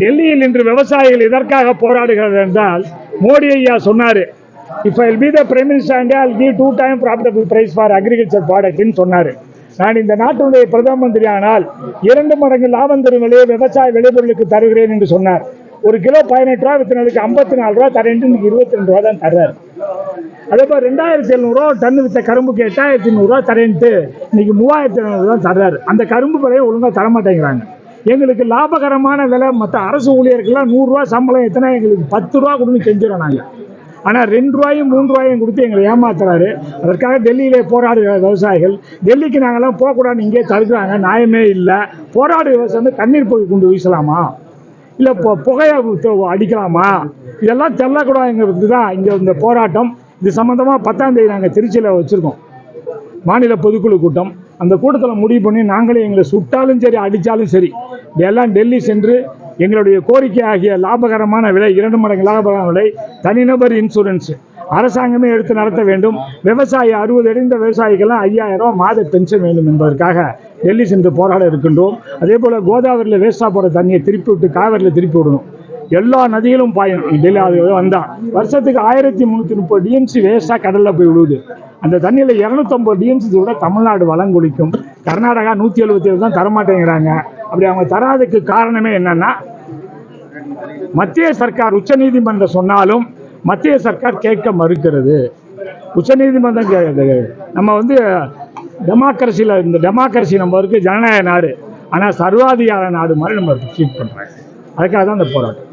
டெல்லியில் இன்று விவசாயிகள் எதற்காக போராடுகிறது என்றால் மோடி ஐயா சொன்னார் if I be the prime minister give two time profitable price for agriculture ப்ராடக்ட்னு சொன்னார். நான் இந்த நாட்டுடைய பிரதம மந்திரி ஆனால் இரண்டு மடங்கு லாபம் தரும் விலையை விவசாய விளைபொருளுக்கு தருகிறேன் என்று சொன்னார். ஒரு கிலோ பதினெட்டு ரூபா வித்த நாளுக்கு ஐம்பத்தி நாலு ரூபா தரேன் இன்னைக்கு இருபத்தி ரெண்டு ரூபா தான் தர்றாரு. அதே போல் ரெண்டாயிரத்தி எழுநூறுவா டன்னு வித்த கரும்புக்கு எட்டாயிரத்தி நூறுரூவா தரேன்ட்டு இன்னைக்கு மூவாயிரத்தி எழுநூறு தான் தர்றாரு. அந்த கரும்பு விலையை ஒழுங்காக தரமாட்டேங்கிறாங்க. எங்களுக்கு லாபகரமான விலை மற்ற அரசு ஊழியர்கள்லாம் நூறுரூவா சம்பளம் எத்தனை? எங்களுக்கு பத்து ரூபா கொடுத்து செஞ்சிடறோம் நாங்கள் ஆனால் ரெண்டு ரூபாயும் மூணு ரூபாயும் கொடுத்து எங்களை ஏமாத்துறாரு. அதற்காக டெல்லியிலே போராடுகிற விவசாயிகள். டெல்லிக்கு நாங்கள்லாம் போகக்கூடாதுன்னு இங்கே தடுக்கிறாங்க. நியாயமே இல்லை. போராடு விவசாயம் வந்து கண்ணீர் போய் கொண்டு வீசலாமா? இல்லை இப்போ புகையை அடிக்கலாமா? இதெல்லாம் செல்லக்கூடாதுங்கிறது தான் இங்கே இந்த போராட்டம். இது சம்மந்தமாக பத்தாம் தேதி நாங்கள் திருச்சியில் வச்சுருக்கோம். மாநில பொதுக்குழு கூட்டம். அந்த கூட்டத்தில் முடிவு பண்ணி நாங்களே எங்களை சுட்டாலும் சரி அடித்தாலும் சரி இதெல்லாம் டெல்லி சென்று எங்களுடைய கோரிக்கை ஆகிய லாபகரமான விலை இரண்டு மடங்கு லாபகரமான விலை தனிநபர் இன்சூரன்ஸ் அரசாங்கமே எடுத்து நடத்த வேண்டும். விவசாயி அறுபது அடைந்த விவசாயிகள்லாம் ஐயாயிரம் ரூபா மாத பென்ஷன் வேண்டும் என்பதற்காக டெல்லி சென்று போராட இருக்கின்றோம். அதே போல் கோதாவரியில் வேஸ்ட்டாக போகிற தண்ணியை திருப்பி விட்டு காவிரியில் திருப்பி விடணும். எல்லா நதிகளும் பாயும். டெல்லி அது வந்தால் வருஷத்துக்கு ஆயிரத்தி முந்நூற்றி முப்பது டிஎம்சி வேஸ்ட்டாக கடலில் போய் விழுவுது. அந்த தண்ணியில் இரநூத்தம்பது டிஎம்சி கூட தமிழ்நாடு வளம் குளிக்கும் கர்நாடகா நூற்றி எழுபத்தி ஏழு தான் தரமாட்டேங்கிறாங்க. அப்படி அவங்க தராதுக்கு காரணமே என்னன்னா மத்திய சர்க்கார் உச்சநீதிமன்றம் சொன்னாலும் மத்திய சர்க்கார் கேட்க மறுக்கிறது. உச்சநீதிமன்றம் கே- நம்ம வந்து டெமோக்ரஸியில் இந்த டெமோக்ரஸி நம்ம இருக்குது ஜனநாயக நாடு. ஆனால் சர்வாதிகார நாடு மாதிரி நம்ம ட்ரீட் பண்ணுறாங்க அதுக்காக தான் அந்த போராட்டம்.